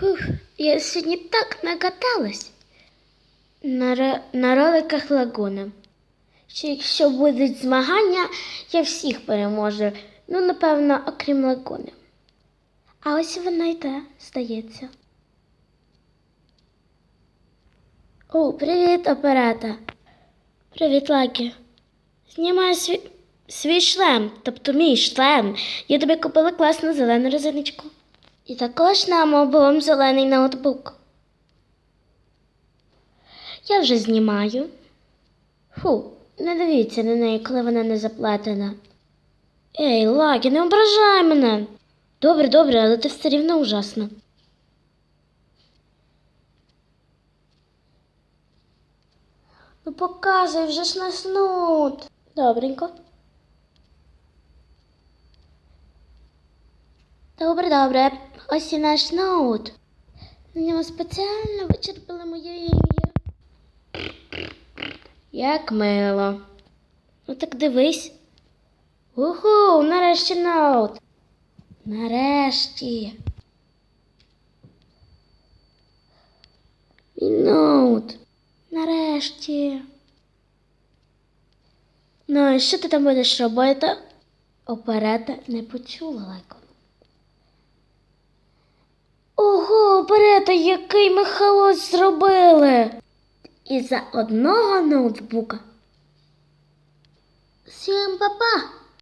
Фух, я сьогодні так накаталась на, на роликах лагуна. Що якщо будуть змагання, я всіх переможу. Ну, напевно, окрім лагуни. А ось вона йде, здається. О, привіт, операта. Привіт, Лагі. Знімаю свій, свій шлем, тобто мій шлем. Я тобі купила класну зелену резиночку. І також нам обом зелений ноутбук. Я вже знімаю. Фу, не дивіться на неї, коли вона не заплатена. Ей, Лагі, не ображай мене. Добре, добре, але ти все рівно ужасна. Ну показуй вже ж наш ноут. Добренько. Добре, добре. Ось і наш ноут. На ньому спеціально вичерпали моє ім'я. Як мило. Ну так дивись. Уху, нарешті ноут. Нарешті. Мій ноут. Нарешті. Ну, і що ти там будеш робити? Оперета не почула лайко. Ого, оперета, який ми халос зробили. І за одного ноутбука. Всім па-па!